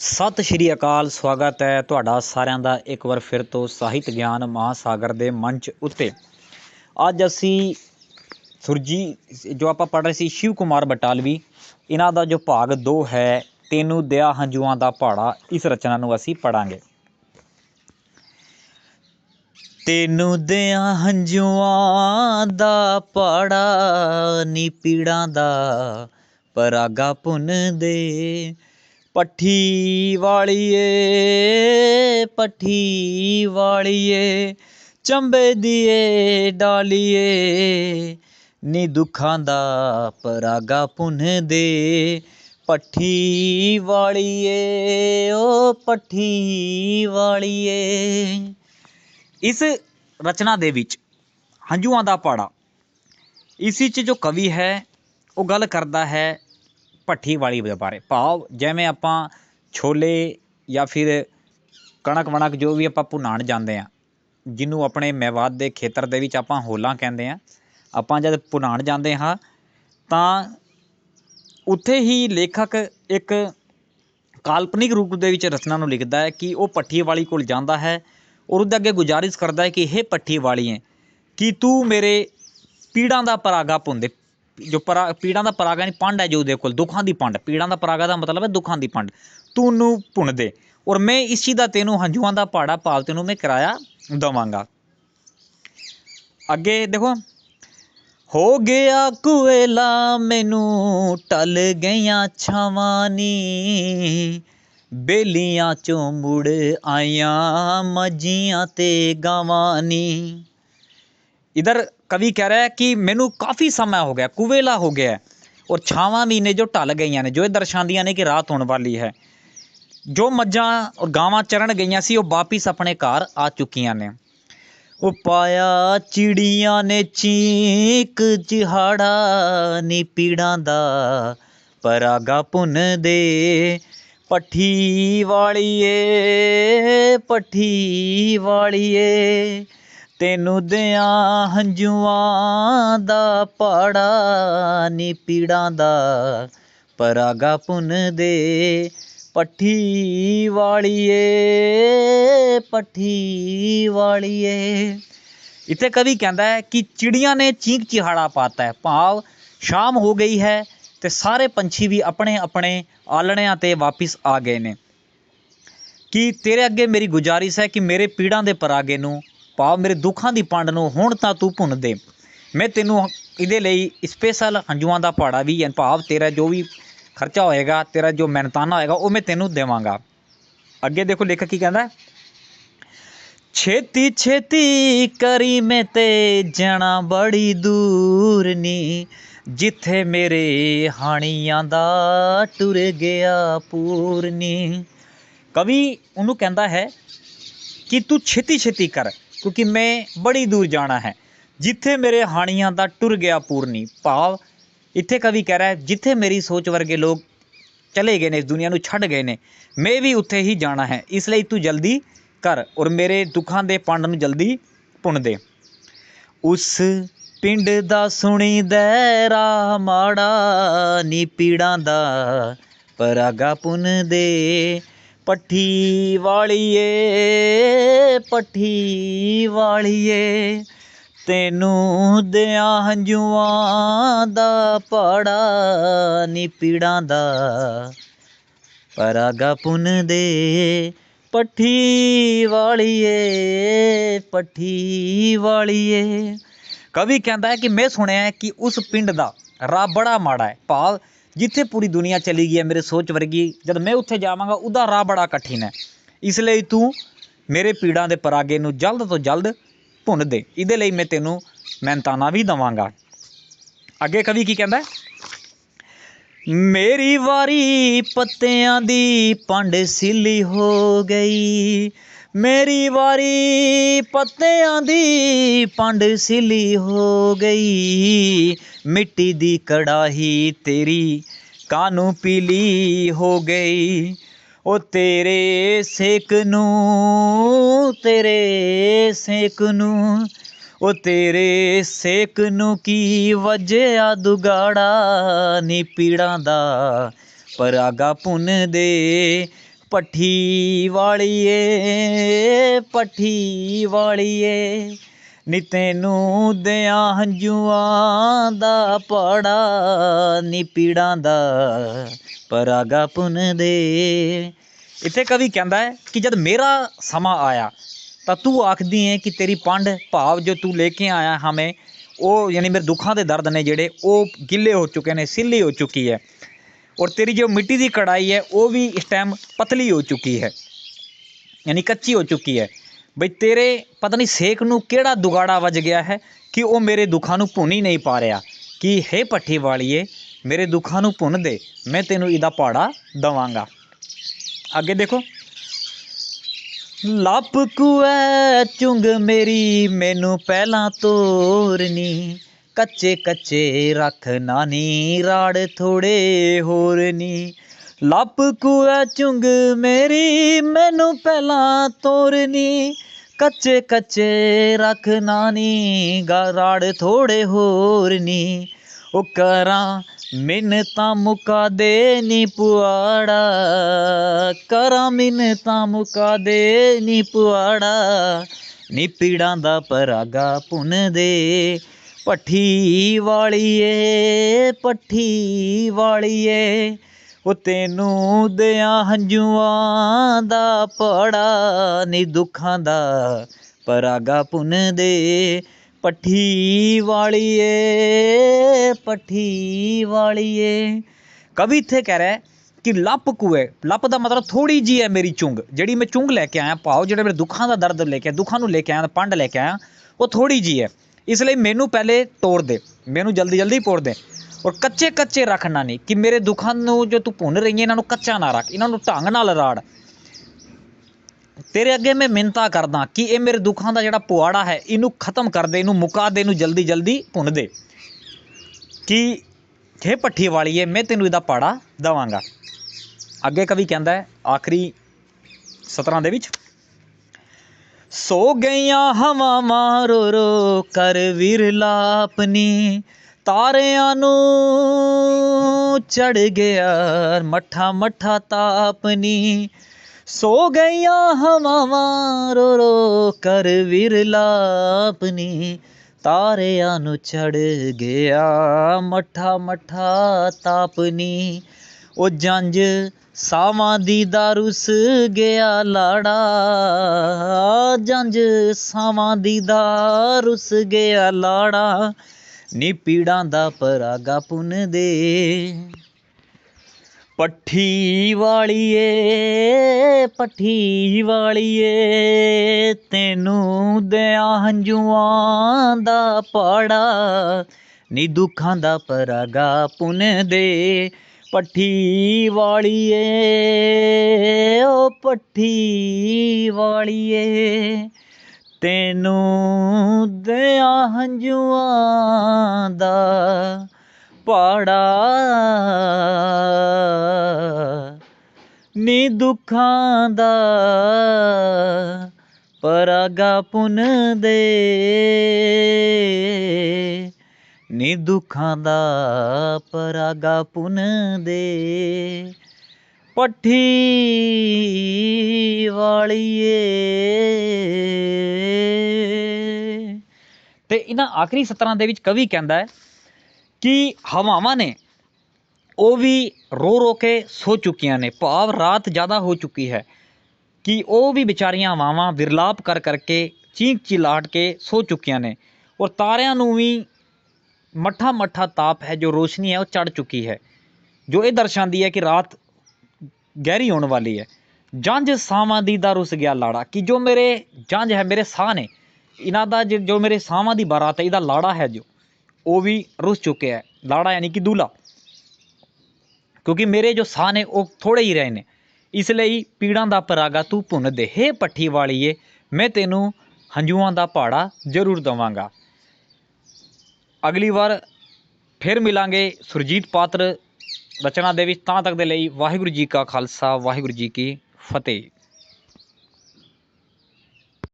ਸਤਿ ਸ਼੍ਰੀ ਅਕਾਲ, ਸਵਾਗਤ ਹੈ ਤੁਹਾਡਾ ਸਾਰਿਆਂ ਦਾ ਇੱਕ ਵਾਰ ਫਿਰ ਤੋਂ ਸਾਹਿਤ ਗਿਆਨ ਮਹਾਸਾਗਰ ਦੇ ਮੰਚ ਉੱਤੇ। ਅੱਜ ਅਸੀਂ ਸੁਰਜੀ, ਜੋ ਆਪਾਂ ਪੜ੍ਹ ਰਹੇ ਸੀ ਸ਼ਿਵ ਕੁਮਾਰ ਬਟਾਲਵੀ, ਇਹਨਾਂ ਦਾ ਜੋ ਭਾਗ 2 ਹੈ, ਤੈਨੂੰ ਦਿਆ ਹੰਝੂਆਂ ਦਾ ਪਹਾੜਾ ਇਸ ਰਚਨਾ ਨੂੰ ਅਸੀਂ ਪੜਾਂਗੇ ਤੈਨੂੰ ਦਿਆਂ ਹੰਝੂਆਂ ਦਾ ਪਹਾੜਾ ਨੀ ਪੀੜਾਂ ਦਾ ਪਰਾਗਾ ਪੁੰਨ ਦੇ ਭੱਠੀ ਵਾਲੀਏ ਭੱਠੀ ਵਾਲੀਏ, ਚੰਬੇ ਦੀਏ ਡਾਲੀਏ। ਨੀ ਦੁੱਖਾਂ ਦਾ ਪਰਾਗਾ ਪੁੰਨ ਦੇ ਪੱਠੀ ਵਾਲੀਏ, ਓ ਭੱਠੀ ਵਾਲੀਏ। ਇਸ ਰਚਨਾ ਦੇ ਵਿੱਚ ਹੰਝੂਆਂ ਦਾ ਪਾੜਾ, ਇਸ 'ਚ ਜੋ ਕਵੀ ਹੈ, ਉਹ ਗੱਲ ਕਰਦਾ ਹੈ ਭੱਠੀ ਵਾਲੀ ਬਾਰੇ। ਭਾਵ ਜਿਵੇਂ ਆਪਾਂ ਛੋਲੇ ਜਾਂ ਫਿਰ ਕਣਕ ਵਣਕ ਜੋ ਵੀ ਆਪਾਂ ਭੁੰਨਾਉਣ ਜਾਂਦੇ ਹਾਂ, ਜਿਹਨੂੰ ਆਪਣੇ ਮੈਵਾਤ ਦੇ ਖੇਤਰ ਦੇ ਵਿੱਚ ਆਪਾਂ ਹੋਲਾਂ ਕਹਿੰਦੇ ਹਾਂ, ਆਪਾਂ ਜਦ ਭੁੰਨਾਣ ਜਾਂਦੇ ਹਾਂ ਤਾਂ ਉੱਥੇ ਹੀ ਲੇਖਕ ਇੱਕ ਕਾਲਪਨਿਕ ਰੂਪ ਦੇ ਵਿੱਚ ਰਚਨਾ ਨੂੰ ਲਿਖਦਾ ਹੈ ਕਿ ਉਹ ਭੱਠੀ ਵਾਲੀ ਕੋਲ ਜਾਂਦਾ ਹੈ ਔਰ ਉਹਦੇ ਅੱਗੇ ਗੁਜ਼ਾਰਿਸ਼ ਕਰਦਾ ਹੈ ਕਿ ਇਹ ਭੱਠੀ ਵਾਲੀਏ ਕਿ ਤੂੰ ਮੇਰੇ ਪੀੜਾਂ ਦਾ ਪਰਾਗਾ ਭੁੰਦੇ ਜੋ ਪਰਾ, ਪੀੜਾਂ ਦਾ ਪਰਾਗਾ ਨਹੀਂ ਪੰਡ ਹੈ ਜੋ ਉਹਦੇ ਕੋਲ, ਦੁੱਖਾਂ ਦੀ ਪੰਡ। ਪੀੜਾਂ ਦਾ ਪਰਾਗਾ ਦਾ ਮਤਲਬ ਹੈ ਦੁੱਖਾਂ ਦੀ ਪੰਡ। ਤੂੰ ਨੂੰ ਭੁੰਨ ਦੇ। ਔਰ ਮੈਂ ਇਸ ਦਾ ਤੈਨੂੰ, ਹੰਝੂਆਂ ਦਾ ਪਹਾੜਾ ਭਾਵ ਤੈਨੂੰ ਮੈਂ ਕਿਰਾਇਆ ਦਵਾਂਗਾ। ਅੱਗੇ ਦੇਖੋ। ਹੋ ਗਿਆ ਕੁਵੇਲਾ, ਮੈਨੂੰ ਟਲ ਗਈਆਂ ਛਾਵਾਂ ਬੇਲੀਆਂ ਚੋਂ ਮੁੜ ਆਈਆਂ ਮਜ਼ੀਆਂ ਤੇ ਗਾਵਾਂ ਨੀ ਇਧਰ ਕਵੀ ਕਹਿ ਰਿਹਾ ਹੈ ਕਿ ਮੈਨੂੰ ਕਾਫੀ ਸਮਾਂ ਹੋ ਗਿਆ ਕੁਵੇਲਾ ਹੋ ਗਿਆ ਔਰ ਛਾਵਾਂ ਵੀ ਨੇ ਜੋ ਢਲ ਗਈਆਂ ਨੇ ਜੋ ਇਹ ਦਰਸਾਉਂਦੀਆਂ ਨੇ ਕਿ ਰਾਤ ਹੋਣ ਵਾਲੀ ਹੈ ਜੋ ਮੱਝਾਂ ਔਰ ਗਾਵਾਂ ਚਰਨ ਗਈਆਂ ਸੀ ਉਹ ਵਾਪਿਸ ਆਪਣੇ ਘਰ ਆ ਚੁੱਕੀਆਂ ਨੇ ਉਹ ਪਾਇਆ ਚਿੜੀਆਂ ਨੇ ਚੀਕ ਜਿਹਾੜਾ ਨੀ ਪੀੜਾਂ ਦਾ ਪਰਾਗਾ ਪੁੰਨ ਦੇ ਪੱਠੀ ਵਾਲੀਏ ਪੱਠੀ ਵਾਲੀਏ ਤੈਨੂੰ ਦਿਆਂ ਹੰਝੂਆਂ ਦਾ ਪਾੜਾ, ਨੀ ਪੀੜਾਂ ਦਾ ਪਰਾਗਾ ਪੁੰਨ ਦੇ ਪੱਠੀ ਵਾਲੀਏ ਪੱਠੀ ਵਾਲੀਏ। ਇੱਥੇ ਕਵੀ ਕਹਿੰਦਾ ਹੈ ਕਿ ਚਿੜੀਆਂ ਨੇ ਚੀਕ ਚਿਹਾੜਾ ਪਾਤਾ ਹੈ। ਭਾਵ ਸ਼ਾਮ ਹੋ ਗਈ ਹੈ ਤੇ ਸਾਰੇ ਪੰਛੀ ਵੀ ਆਪਣੇ ਆਪਣੇ ਆਲਣਿਆਂ ਤੇ ਵਾਪਿਸ ਆ ਗਏ ਨੇ। ਕਿ ਤੇਰੇ ਅੱਗੇ ਮੇਰੀ ਗੁਜ਼ਾਰਿਸ਼ ਹੈ ਕਿ ਮੇਰੇ ਪੀੜਾਂ ਦੇ ਪਰਾਗੇ ਨੂੰ ਭਾਵ ਮੇਰੇ ਦੁੱਖਾਂ ਦੀ ਪੰਡ ਨੂੰ ਹੁਣ ਤਾਂ ਤੂੰ ਭੁੰਨ ਦੇ। ਮੈਂ ਤੈਨੂੰ ਇਹਦੇ ਲਈ ਸਪੈਸ਼ਲ ਹੰਝੂਆਂ ਦਾ ਪਹਾੜਾ ਵੀ ਭਾਵ ਤੇਰਾ ਜੋ ਵੀ ਖਰਚਾ ਹੋਏਗਾ, ਤੇਰਾ ਜੋ ਮਿਹਨਤਾਨਾ ਹੋਏਗਾ, ਉਹ ਮੈਂ ਤੈਨੂੰ ਦੇਵਾਂਗਾ। ਅੱਗੇ ਦੇਖੋ ਲੇਖਕ ਕੀ ਕਹਿੰਦਾ ਛੇਤੀ ਛੇਤੀ ਕਰੀ ਮੈਂ ਤੇ ਜਾਣਾ ਬੜੀ ਦੂਰ ਨੀ, ਜਿੱਥੇ ਮੇਰੇ ਹਾਣੀਆਂ ਦਾ ਟੁਰ ਗਿਆ ਪੂਰਨੀ ਕਵੀ ਉਹਨੂੰ ਕਹਿੰਦਾ ਹੈ ਕਿ ਤੂੰ ਛੇਤੀ ਛੇਤੀ ਕਰ। ਕਿਉਂਕਿ ਮੈਂ ਬੜੀ ਦੂਰ ਜਾਣਾ ਹੈ। ਜਿੱਥੇ ਮੇਰੇ ਹਾਣੀਆਂ ਦਾ ਟੁਰ ਗਿਆ ਪੂਰਨੀ ਭਾਵ, ਇੱਥੇ ਕਵੀ ਕਹਿ ਰਿਹਾ ਜਿੱਥੇ ਮੇਰੀ ਸੋਚ ਵਰਗੇ ਲੋਕ ਚਲੇ ਗਏ ਨੇ, ਇਸ ਦੁਨੀਆ ਨੂੰ ਛੱਡ ਗਏ ਨੇ, ਮੈਂ ਵੀ ਉੱਥੇ ਹੀ ਜਾਣਾ ਹੈ। ਇਸ ਲਈ ਤੂੰ ਜਲਦੀ ਕਰ ਔਰ ਮੇਰੇ ਦੁੱਖਾਂ ਦੇ ਪੰਡ ਨੂੰ ਜਲਦੀ ਭੁੰਨ ਦੇ। ਉਸ ਪਿੰਡ ਦਾ ਸੁਣੀ ਦੈਰਾ ਮਾੜਾ ਨੀ ਪੀੜਾਂ ਦਾ ਪਰਾਗਾ ਪੁੰਨ ਦੇ। ਪੱਠੀ ਵਾਲੀਏ ਪੱਠੀ ਵਾਲੀਏ। ਤੈਨੂੰ ਦਿਆਂ ਹੰਝੂਆਂ ਦਾ ਪਹਾੜਾ ਨੀ ਪੀੜਾਂ ਦਾ ਪਰਾਗਾ ਪੁੰਨ ਦੇ ਪੱਠੀ ਵਾਲੀਏ ਪੱਠੀ ਵਾਲੀਏ। ਕਵੀ ਕਹਿੰਦਾ ਹੈ ਕਿ ਮੈਂ ਸੁਣਿਆ ਹੈ ਕਿ ਉਸ ਪਿੰਡ ਦਾ ਰਾਹ ਮਾੜਾ ਹੈ। ਭਾਵ ਜਿੱਥੇ ਪੂਰੀ ਦੁਨੀਆ ਚਲੀ ਗਈ ਹੈ ਮੇਰੇ ਸੋਚ ਵਰਗੀ, ਜਦ ਮੈਂ ਉੱਥੇ ਜਾਵਾਂਗਾ, ਉਹਦਾ ਰਾਹ ਬੜਾ ਕਠਿਨ ਹੈ। ਇਸ ਲਈ ਤੂੰ ਮੇਰੇ ਪੀੜਾਂ ਦੇ ਪਰਾਗੇ ਨੂੰ ਜਲਦ ਤੋਂ ਜਲਦ ਭੁੰਨ ਦੇ। ਇਹਦੇ ਲਈ ਮੈਂ ਤੈਨੂੰ ਮਿਹਨਤਾਨਾ ਵੀ ਦਵਾਂਗਾ। ਅੱਗੇ ਕਵੀ ਕੀ ਕਹਿੰਦਾ ਮੇਰੀ ਵਾਰੀ ਪੱਤਿਆਂ ਦੀ ਪੰਡ ਸਿੱਲੀ ਹੋ ਗਈ। ਮੇਰੀ ਵਾਰੀ ਪੱਤਿਆਂ ਦੀ ਪੰਡ ਸਿੱਲੀ ਹੋ ਗਈ। ਮਿੱਟੀ ਦੀ ਕੜਾਹੀ ਤੇਰੀ ਕਾਨੂੰ ਪੀਲੀ ਹੋ ਗਈ? ਉਹ ਤੇਰੇ ਸੇਕ ਨੂੰ, ਤੇਰੇ ਸੇਕ ਨੂੰ ਉਹ ਤੇਰੇ ਸੇਕ ਨੂੰ ਕੀ ਵਜਿਆ ਦੁਗਾੜਾ? ਨੀ ਪੀੜਾਂ ਦਾ ਪਰਾਗਾ ਪੁੰਨ ਦੇ ਪੱਠੀ ਵਾਲੀਏ ਪੱਠੀ ਵਾਲੀਏ ਨੀ ਤੈਨੂੰ ਦਿਆਂ ਹੰਝੂਆਂ ਦਾ ਪੜਾ, ਨੀ ਪੀੜਾਂ ਦਾ ਪਰਾਗਾ ਪੁੰਨ ਦੇ। ਇੱਥੇ ਕਵੀ ਕਹਿੰਦਾ ਹੈ ਕਿ ਜਦ ਮੇਰਾ ਸਮਾਂ ਆਇਆ, ਤਾਂ ਤੂੰ ਆਖਦੀ ਹੈ ਕਿ ਤੇਰੀ ਪੰਡ ਭਾਵ ਜੋ ਤੂੰ ਲੈ ਕੇ ਆਇਆ ਹਮੇ ਉਹ ਯਾਨੀ ਮੇਰੇ ਦੁੱਖਾਂ ਦੇ ਦਰਦ ਨੇ ਜਿਹੜੇ, ਉਹ ਗਿੱਲੇ ਹੋ ਚੁੱਕੇ ਨੇ, ਸਿੱਲੀ ਹੋ ਚੁੱਕੀ ਹੈ। ਔਰ ਤੇਰੀ ਜੋ ਮਿੱਟੀ ਦੀ ਕੜਾਈ ਹੈ, ਉਹ ਵੀ ਇਸ ਟਾਈਮ ਪਤਲੀ ਹੋ ਚੁੱਕੀ ਹੈ। ਯਾਨੀ ਕੱਚੀ ਹੋ ਚੁੱਕੀ ਹੈ। ਬਈ ਤੇਰੇ ਪਤਾ ਨਹੀਂ ਸੇਕ ਨੂੰ ਕਿਹੜਾ ਦੁਗਾੜਾ ਵੱਜ ਗਿਆ ਹੈ ਕਿ ਉਹ ਮੇਰੇ ਦੁੱਖਾਂ ਨੂੰ ਭੁੰਨ ਹੀ ਨਹੀਂ ਪਾ ਰਿਹਾ। ਕਿ ਹੇ ਪੱਠੀ ਵਾਲੀਏ ਮੇਰੇ ਦੁੱਖਾਂ ਨੂੰ ਭੁੰਨ ਦੇ, ਮੈਂ ਤੈਨੂੰ ਇਹਦਾ ਪਾੜਾ ਦਵਾਂਗਾ। ਅੱਗੇ ਦੇਖੋ। ਲੱਪ ਕੁਐ ਚੁੰਗ ਮੇਰੀ, ਮੈਨੂੰ ਪਹਿਲਾਂ ਤੋਰਨੀ। ਕੱਚੇ ਕੱਚੇ ਰੱਖ ਨਾਨੀ, ਰਾੜ ਥੋੜੇ ਹੋਰ ਨੀ। ਲੱਪ ਕੁਆ ਚੁੰਗ ਮੇਰੀ, ਮੈਨੂੰ ਪਹਿਲਾਂ ਤੋਰਨੀ। ਕੱਚੇ ਕੱਚੇ ਰੱਖ ਨਾਨੀ, ਗਾ ਰਾੜ ਥੋੜੇ ਹੋਰ ਨੀ। ਉਹ ਕਰਾਂ ਮਿੰਨਤਾਂ ਮੁਕਾ ਦੇ ਨੀ ਪੁਆੜਾ। ਕਰਾਂ ਮਿੰਨਤਾਂ ਮੁਕਾ ਦੇ ਨੀ ਪੁਆੜਾ। ਨੀ ਪੀੜਾਂ ਦਾ ਪਰਾਗਾ ਪੁੰਨ ਦੇ। ਪੱਠੀ ਵਾਲੀਏ ਪੱਠੀ ਵਾਲੀਏ, ਉਹ ਤੈਨੂੰ ਦਿਆਂ ਹੰਝੂਆਂ ਦਾ ਪੜਾ, ਨੀ ਦੁੱਖਾਂ ਦਾ ਪਰਾਗਾ ਪੁੰਨ ਦੇ ਪੱਠੀ ਵਾਲੀਏ ਪੱਠੀ ਵਾਲੀਏ। ਕਵੀ ਇੱਥੇ ਕਹਿ ਰਿਹਾ ਕਿ ਲੱਪ ਕੁਏ, ਲੱਪ ਦਾ ਮਤਲਬ ਥੋੜੀ ਜੀ ਹੈ ਮੇਰੀ ਚੁੰਗ, ਜਿਹੜੀ ਮੈਂ ਚੁੰਗ ਲੈ ਕੇ ਆਇਆ ਭਾਵ ਜਿਹੜੇ ਮੇਰੇ ਦੁੱਖਾਂ ਦਾ ਦਰਦ ਲੈ ਕੇ ਆਇਆ, ਦੁੱਖਾਂ ਨੂੰ ਲੈ ਕੇ ਆਇਆ, ਪੰਡ ਲੈ ਕੇ ਆਇਆ, ਉਹ ਥੋੜੀ ਜੀ ਹੈ। ਇਸ ਲਈ ਮੈਨੂੰ ਪਹਿਲੇ ਤੋੜ ਦੇ, ਮੈਨੂੰ ਜਲਦੀ ਜਲਦੀ ਪੋੜ ਦੇ। ਔਰ ਕੱਚੇ ਕੱਚੇ ਰੱਖਣਾ ਨਹੀਂ ਕਿ ਮੇਰੇ ਦੁੱਖਾਂ ਨੂੰ ਜੋ ਤੂੰ ਭੁੰਨ ਰਹੀ ਹੈ ਇਹਨਾਂ ਨੂੰ ਕੱਚਾ ਨਾ ਰੱਖ, ਇਹਨਾਂ ਨੂੰ ਢੰਗ ਨਾਲ ਰਾੜ। ਤੇਰੇ ਅੱਗੇ ਮੈਂ ਮਿੰਤਾ ਕਰਦਾ ਕਿ ਇਹ ਮੇਰੇ ਦੁੱਖਾਂ ਦਾ ਜਿਹੜਾ ਪੁਆੜਾ ਹੈ, ਇਹਨੂੰ ਖਤਮ ਕਰ ਦੇ, ਇਹਨੂੰ ਮੁਕਾ ਦੇ, ਇਹਨੂੰ ਜਲਦੀ ਜਲਦੀ ਭੁੰਨ ਦੇ। ਕਿ ਹੇ ਪੱਠੀ ਵਾਲੀਏ ਮੈਂ ਤੈਨੂੰ ਇਹਦਾ ਪਾੜਾ ਦਵਾਂਗਾ। ਅੱਗੇ ਕਵੀ ਕਹਿੰਦਾ ਹੈ, ਆਖਰੀ ਸਤਰਾਂ ਦੇ ਵਿੱਚ ਸੋ ਗਈਆਂ ਹਵਾਵਾਂ ਰੋ ਰੋ ਕਰ ਵਿਰਲਾ ਆਪਣੀ ਤਾਰਿਆਂ ਨੂੰ ਚੜ ਗਿਆ ਮੱਠਾ ਮੱਠਾ ਤਾਪਨੀ। ਸੋ ਗਈਆਂ ਹਵਾਵਾਂ ਰੋ ਰੋ ਕਰ ਵਿਰਲਾ ਆਪਣੀ ਤਾਰਿਆਂ ਨੂੰ ਚੜ ਗਿਆ ਮੱਠਾ ਮੱਠਾ ਤਾਪਨੀ। ਉਹ ਜੰਜ ਸਾਵਾਂ ਦੀ ਦਾ ਰੁੱਸ ਗਿਆ ਲਾੜਾ। ਜੰਜ ਸਾਵਾਂ ਦੀ ਦਾ ਰੁੱਸ ਗਿਆ ਲਾੜਾ। ਨੀ ਪੀੜਾਂ ਦਾ ਪਰਾਗਾ ਪੁੰਨ ਦੇ ਪੱਠੀ ਵਾਲੀਏ ਪੱਠੀ ਵਾਲੀਏ, ਤੈਨੂੰ ਦਿਆਂ ਹੰਝੂਆਂ ਦਾ ਪਾੜਾ। ਨੀ ਦੁੱਖਾਂ ਦਾ ਪਰਾਗਾ ਪੁੰਨ ਦੇ ਪੱਠੀ ਵਾਲੀਏ, ਓ ਪੱਠੀ ਵਾਲੀਏ, ਤੈਨੂੰ ਦਿਆਂ ਹੰਝੂਆਂ ਦਾ ਪਾੜਾ। ਨੀ ਦੁੱਖਾਂ ਦਾ ਪਰਾਗਾ ਪੁੰਨ ਦੇ ਨੀ ਦੁੱਖਾਂ ਦਾ ਪਰਾਗਾ ਪੁੰਨ ਦੇ। ਪੱਠੀ ਵਾਲੀਏ। ਤੇ ਇਹਨਾਂ ਆਖਰੀ ਸਤਰਾਂ ਦੇ ਵਿੱਚ ਕਵੀ ਕਹਿੰਦਾ ਹੈ ਕਿ ਹਵਾਵਾਂ ਨੇ ਉਹ ਵੀ ਰੋ ਰੋ ਕੇ ਸੋ ਚੁੱਕੀਆਂ ਨੇ, ਭਾਵ ਰਾਤ ਜ਼ਿਆਦਾ ਹੋ ਚੁੱਕੀ ਹੈ ਕਿ ਉਹ ਵੀ ਵਿਚਾਰੀਆਂ ਹਵਾਵਾਂ ਵਿਰਲਾਪ ਕਰ ਕਰਕੇ ਚੀਕ ਚਿਲਾਟ ਕੇ ਸੋ ਚੁੱਕੀਆਂ ਨੇ ਔਰ ਤਾਰਿਆਂ ਨੂੰ ਵੀ ਮੱਠਾ ਮੱਠਾ ਤਾਪ ਹੈ, ਜੋ ਰੋਸ਼ਨੀ ਹੈ, ਉਹ ਚੜ ਚੁੱਕੀ ਹੈ। ਜੋ ਇਹ ਦਰਸਾਉਂਦੀ ਹੈ ਕਿ ਰਾਤ ਗਹਿਰੀ ਹੋਣ ਵਾਲੀ ਹੈ। ਜੰਝ ਸਾਵਾਂ ਦੀ ਦਾ ਰੁੱਸ ਗਿਆ ਲਾੜਾ, ਕਿ ਜੋ ਮੇਰੇ ਜੰਝ ਹੈ, ਮੇਰੇ ਸਾਹ ਨੇ, ਇਹਨਾਂ ਦਾ ਜੋ ਜੋ ਮੇਰੇ ਸਾਵਾਂ ਦੀ ਬਾਰਾਤ ਹੈ, ਇਹਦਾ ਲਾੜਾ ਹੈ ਜੋ, ਉਹ ਵੀ ਰੁੱਸ ਚੁੱਕਿਆ ਹੈ। ਲਾੜਾ ਯਾਨੀ ਕਿ ਦੂਲਾ। ਕਿਉਂਕਿ ਮੇਰੇ ਜੋ ਸਾਹ ਨੇ, ਉਹ ਥੋੜੇ ਹੀ ਰਹੇ ਨੇ। ਇਸ ਲਈ ਪੀੜਾਂ ਦਾ ਪਰਾਗਾ ਤੂੰ ਭੁੰਨ ਦੇ। ਹੇ ਪੱਠੀ ਵਾਲੀਏ, ਮੈਂ ਤੈਨੂੰ ਹੰਝੂਆਂ ਦਾ ਪਹਾੜਾ ਜ਼ਰੂਰ ਦਵਾਂਗਾ। ਅਗਲੀ ਵਾਰ ਫਿਰ ਮਿਲਾਂਗੇ ਸੁਰਜੀਤ ਪਾਤਰ ਰਚਨਾ ਦੇ ਵਿੱਚ, ਤਾਂ ਤੱਕ ਦੇ ਲਈ ਵਾਹਿਗੁਰੂ ਜੀ ਕਾ ਖਾਲਸਾ, ਵਾਹਿਗੁਰੂ ਜੀ ਕੀ ਫਤਿਹ।